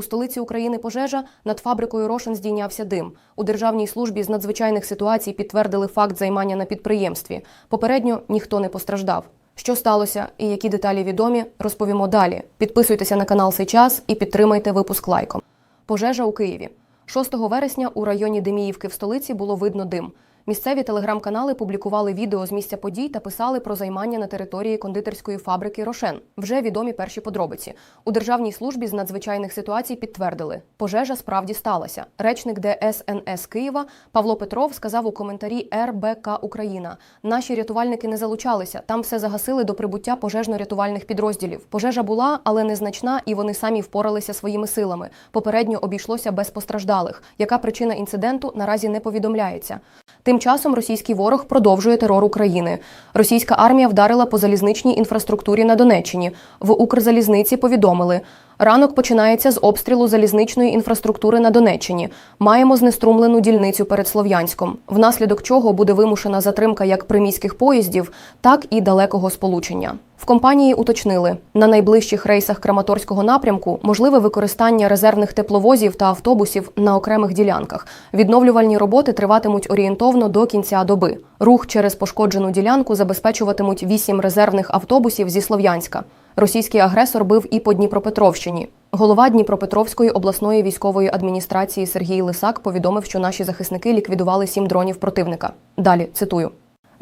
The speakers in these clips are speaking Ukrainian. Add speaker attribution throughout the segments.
Speaker 1: У столиці України пожежа над фабрикою Рошен здійнявся дим. У державній службі з надзвичайних ситуацій підтвердили факт займання на підприємстві. Попередньо ніхто не постраждав. Що сталося і які деталі відомі, розповімо далі. Підписуйтеся на канал «Сей час» і підтримайте випуск лайком. Пожежа у Києві. 6 вересня у районі Деміївки в столиці було видно дим. Місцеві телеграм-канали публікували відео з місця подій та писали про займання на території кондитерської фабрики Рошен. Вже відомі перші подробиці. У державній службі з надзвичайних ситуацій підтвердили, пожежа справді сталася. Речник ДСНС Києва Павло Петров сказав у коментарі РБК Україна: наші рятувальники не залучалися. Там все загасили до прибуття пожежно-рятувальних підрозділів. Пожежа була, але незначна, і вони самі впоралися своїми силами. Попередньо обійшлося без постраждалих. Яка причина інциденту наразі не повідомляється. Тим часом російський ворог продовжує терор України. Російська армія вдарила по залізничній інфраструктурі на Донеччині. В Укрзалізниці повідомили. Ранок починається з обстрілу залізничної інфраструктури на Донеччині. Маємо знеструмлену дільницю перед Слов'янськом, внаслідок чого буде вимушена затримка як приміських поїздів, так і далекого сполучення. В компанії уточнили, на найближчих рейсах Краматорського напрямку можливе використання резервних тепловозів та автобусів на окремих ділянках. Відновлювальні роботи триватимуть орієнтовно до кінця доби. Рух через пошкоджену ділянку забезпечуватимуть вісім резервних автобусів зі Слов'янська. Російський агресор бив і по Дніпропетровщині. Голова Дніпропетровської обласної військової адміністрації Сергій Лисак повідомив, що наші захисники ліквідували сім дронів противника. Далі цитую.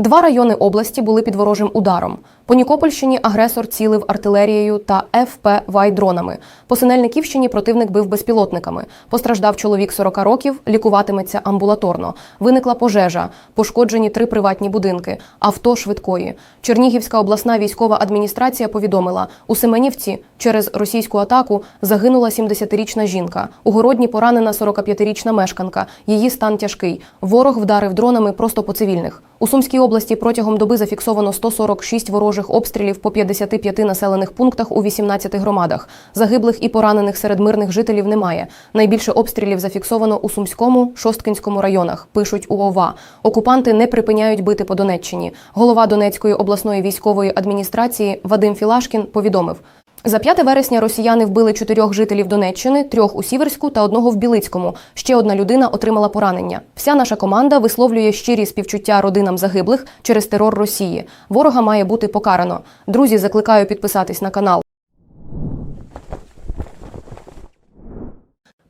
Speaker 1: Два райони області були під ворожим ударом. По Нікопольщині агресор цілив артилерією та ФПВ-дронами. По Синельниківщині противник бив безпілотниками. Постраждав чоловік 40 років, лікуватиметься амбулаторно. Виникла пожежа, пошкоджені три приватні будинки, авто швидкої. Чернігівська обласна військова адміністрація повідомила, у Семенівці через російську атаку загинула 70-річна жінка. У Городні поранена 45-річна мешканка. Її стан тяжкий. Ворог вдарив дронами просто по цивільних. У Сумській області протягом доби зафіксовано 146 ворожих обстрілів по 55 населених пунктах у 18 громадах. Загиблих і поранених серед мирних жителів немає. Найбільше обстрілів зафіксовано у Сумському, Шосткинському районах. Пишуть у ОВА. Окупанти не припиняють бити по Донеччині. Голова Донецької обласної військової адміністрації Вадим Філашкін повідомив. За 5 вересня росіяни вбили чотирьох жителів Донеччини, трьох у Сіверську та одного в Білицькому. Ще одна людина отримала поранення. Вся наша команда висловлює щирі співчуття родинам загиблих через терор Росії. Ворога має бути покарано. Друзі, закликаю підписатись на канал.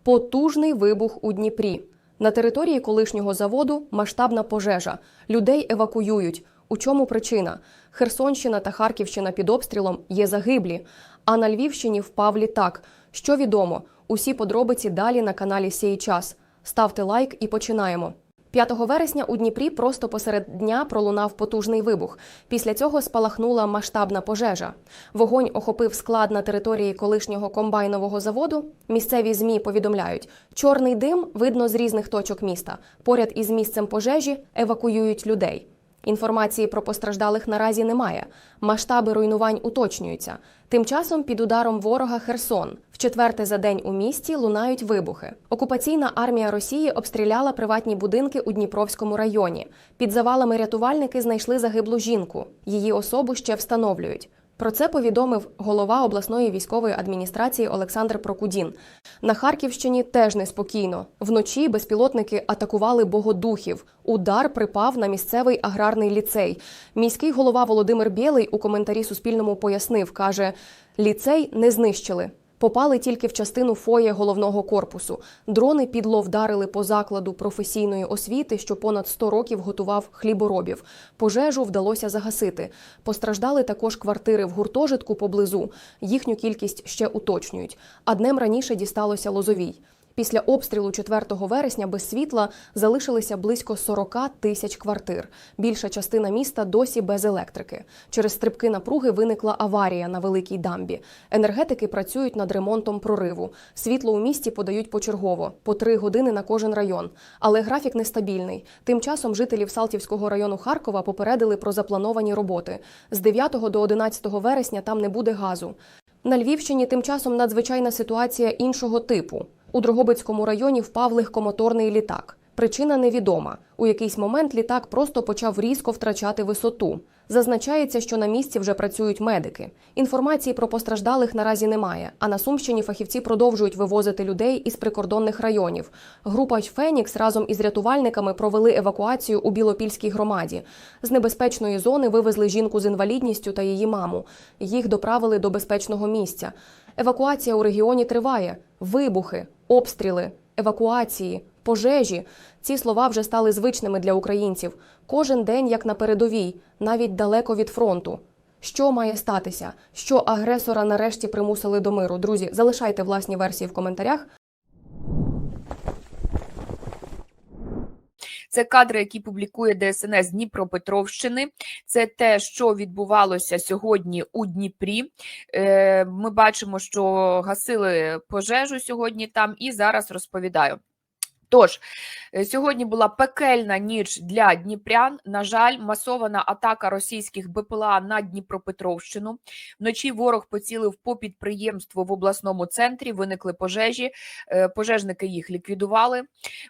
Speaker 1: Потужний вибух у Дніпрі. На території колишнього заводу масштабна пожежа. Людей евакуюють. У чому причина? Херсонщина та Харківщина під обстрілом є загиблі. А на Львівщині впав літак. Що відомо? Усі подробиці далі на каналі Сій час. Ставте лайк і починаємо. 5 вересня у Дніпрі просто посеред дня пролунав потужний вибух. Після цього спалахнула масштабна пожежа. Вогонь охопив склад на території колишнього комбайнового заводу. Місцеві змі повідомляють, чорний дим видно з різних точок міста. Поряд із місцем пожежі евакуюють людей. Інформації про постраждалих наразі немає. Масштаби руйнувань уточнюються. Тим часом під ударом ворога Херсон. В четверте за день у місті лунають вибухи. Окупаційна армія Росії обстріляла приватні будинки у Дніпровському районі. Під завалами рятувальники знайшли загиблу жінку. Її особу ще встановлюють. Про це повідомив голова обласної військової адміністрації Олександр Прокудін. На Харківщині теж неспокійно. Вночі безпілотники атакували богодухів. Удар припав на місцевий аграрний ліцей. Міський голова Володимир Білий у коментарі Суспільному пояснив, каже: ліцей не знищили. Попали тільки в частину фоє головного корпусу. Дрони підло вдарили по закладу професійної освіти, що понад 100 років готував хліборобів. Пожежу вдалося загасити. Постраждали також квартири в гуртожитку поблизу. Їхню кількість ще уточнюють. А днем раніше дісталося Лозовій. Після обстрілу 4 вересня без світла залишилися близько 40 тисяч квартир. Більша частина міста досі без електрики. Через стрибки напруги виникла аварія на великій дамбі. Енергетики працюють над ремонтом прориву. Світло у місті подають почергово по три години на кожен район. Але графік нестабільний. Тим часом жителів Салтівського району Харкова попередили про заплановані роботи. З 9 до 11 вересня там не буде газу. На Львівщині тим часом надзвичайна ситуація іншого типу. У Дрогобицькому районі впав легкомоторний літак. Причина невідома. У якийсь момент літак просто почав різко втрачати висоту. Зазначається, що на місці вже працюють медики. Інформації про постраждалих наразі немає. А на Сумщині фахівці продовжують вивозити людей із прикордонних районів. Група Фенікс разом із рятувальниками провели евакуацію у Білопільській громаді. З небезпечної зони вивезли жінку з інвалідністю та її маму. Їх доправили до безпечного місця. Евакуація у регіоні триває. Вибухи, обстріли, евакуації, пожежі. Ці слова вже стали звичними для українців. Кожен день як на передовій, навіть далеко від фронту. Що має статися? Що агресора нарешті примусили до миру? Друзі, залишайте власні версії в коментарях.
Speaker 2: Це кадри, які публікує ДСНС Дніпропетровщини. Це те, що відбувалося сьогодні у Дніпрі. Е, Ми бачимо, що гасили пожежу сьогодні там, і зараз розповідаю. Тож, е, сьогодні була пекельна ніч для дніпрян. На жаль, масована атака російських БПЛА на Дніпропетровщину. Вночі ворог поцілив по підприємству в обласному центрі. Виникли пожежі. е, Пожежники їх ліквідували.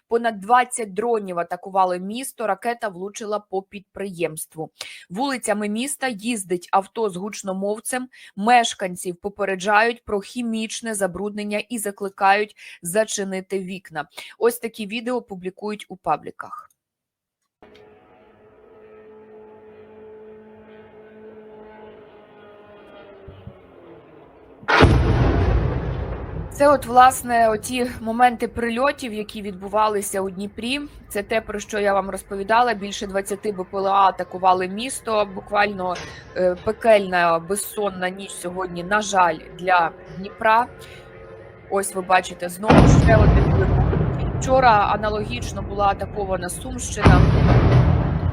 Speaker 2: Понад 20 дронів атакували місто. Ракета влучила по підприємству. Вулицями міста їздить авто з гучномовцем. Мешканців попереджають про хімічне забруднення і закликають зачинити вікна. Ось такі відео публікують у пабліках. Це, от, власне, оті моменти прильотів, які відбувалися у Дніпрі. Це те, про що я вам розповідала. Більше 20 БПЛА атакували місто. Буквально е, пекельна безсонна ніч сьогодні, на жаль, для Дніпра. Ось ви бачите знову ще один. Вчора аналогічно була атакована Сумщина.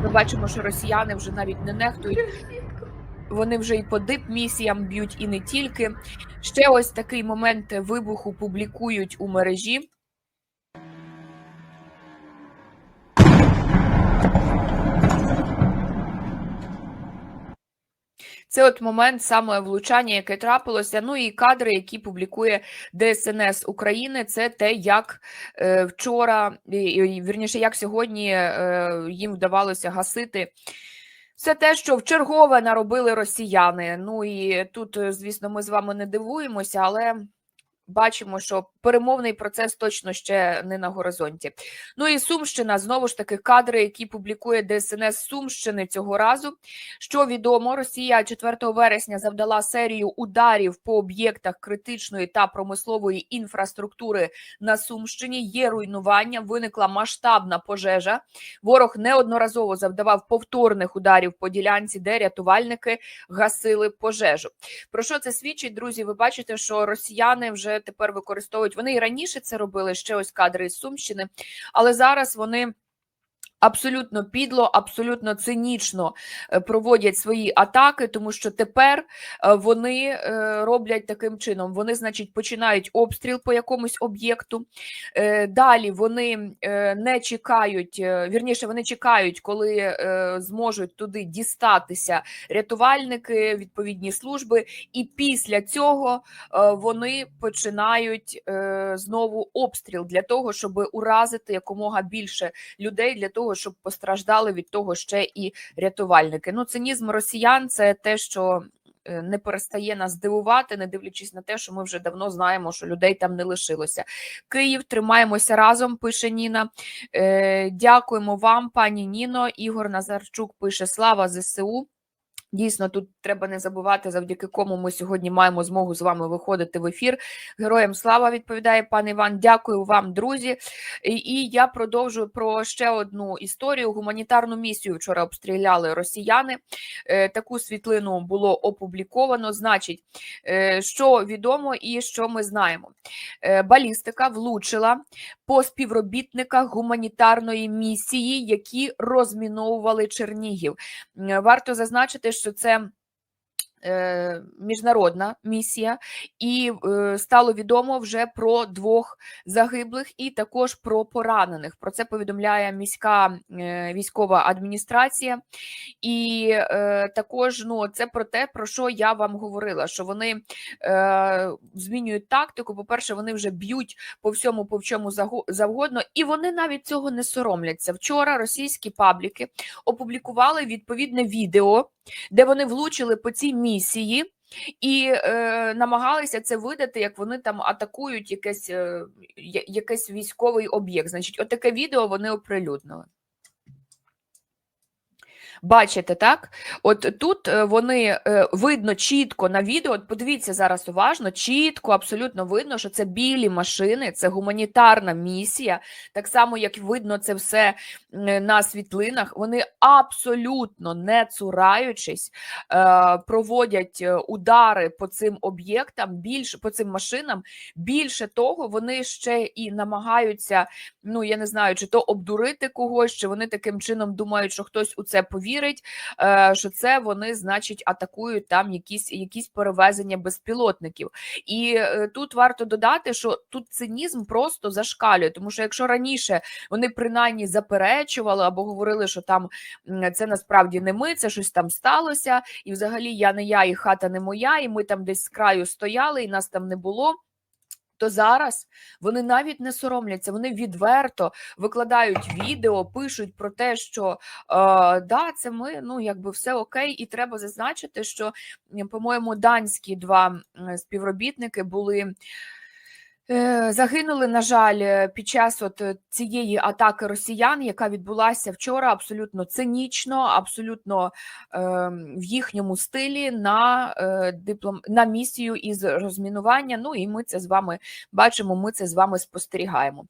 Speaker 2: Ми бачимо, що росіяни вже навіть не нехтують. Вони вже і по дип-місіям б'ють, і не тільки. Ще ось такий момент вибуху публікують у мережі. Це от момент саме влучання, яке трапилося. Ну і кадри, які публікує ДСНС України. Це те, як е, вчора, вірніше, як сьогодні е, їм вдавалося гасити. Все те, що в чергове наробили росіяни. Ну і тут, е, звісно, ми з вами не дивуємося, але бачимо, що перемовний процес точно ще не на горизонті. Ну і Сумщина знову ж таки кадри, які публікує ДСНС Сумщини цього разу. Що відомо, Росія 4 вересня завдала серію ударів по об'єктах критичної та промислової інфраструктури на Сумщині. Є руйнування, виникла масштабна пожежа. Ворог неодноразово завдавав повторних ударів по ділянці, де рятувальники гасили пожежу. Про що це свідчить, друзі? Ви бачите, що росіяни вже тепер використовують. Вони і раніше це робили ще ось кадри із Сумщини, але зараз вони. Абсолютно підло, абсолютно цинічно е, проводять свої атаки, тому що тепер е, вони е, роблять таким чином. Вони, значить, починають обстріл по якомусь об'єкту. Далі вони не чекають, вірніше, вони чекають, коли зможуть туди дістатися рятувальники, відповідні служби, і після цього вони починають знову обстріл для того, щоб уразити якомога більше людей, для того, щоб постраждали від того ще і рятувальники. Ну, цинізм росіян це те, що. е, Не перестає нас дивувати, не дивлячись на те, що ми вже давно знаємо, що людей там не лишилося. Київ, тримаємося разом. Пише Ніна. Е, дякуємо вам, пані Ніно. Ігор Назарчук пише Слава ЗСУ. Дійсно, тут треба не забувати, завдяки кому ми сьогодні маємо змогу з вами виходити в ефір. Героям слава відповідає пан Іван. Дякую вам, друзі. І, я продовжую про ще одну історію. Гуманітарну місію вчора обстріляли росіяни. Е, таку світлину було опубліковано. Значить, е, що відомо і що ми знаємо. Е, балістика влучила по співробітниках гуманітарної місії, які розміновували Чернігів. Варто зазначити, що це е, міжнародна місія, і е, стало відомо вже про двох загиблих і також про поранених. Про це повідомляє міська е, військова адміністрація. І також ну, це про те, про що я вам говорила, що вони змінюють тактику. По-перше, вони вже б'ють по всьому, по чому завгодно, і вони навіть цього не соромляться. Вчора російські пабліки опублікували відповідне відео, де вони влучили по цій місії. І е, намагалися це видати, як вони там атакують якесь, е, якийсь військовий об'єкт. Значить, отаке відео вони оприлюднили. Бачите, так? От тут е, вони е, видно чітко на відео. От подивіться зараз уважно, чітко, абсолютно видно, що це білі машини, це гуманітарна місія. Так само, як видно це все на світлинах. Вони абсолютно не цураючись, е, проводять удари по цим об'єктам, більше по цим машинам. Більше того, вони ще і намагаються, ну я не знаю, чи то обдурити когось, чи вони таким чином думають, що хтось у це повірить, е, що це вони, значить, атакують там якісь, якісь перевезення безпілотників. І е, тут варто додати, що тут цинізм просто зашкалює, тому що якщо раніше вони принаймні заперечували або говорили, що там це насправді не ми, це щось там сталося, і взагалі я не я, і хата не моя, і ми там десь з краю стояли, і нас там не було. То зараз вони навіть не соромляться, вони відверто викладають відео, пишуть про те, що е, да, це ми, ну якби все окей, і треба зазначити, що, по-моєму, данські два співробітники були. Е, Загинули, на жаль, е, під час от е, цієї атаки росіян, яка відбулася вчора, абсолютно цинічно, абсолютно е, в їхньому стилі на е, диплом на місію із розмінування. Ну і ми це з вами бачимо, ми це з вами спостерігаємо.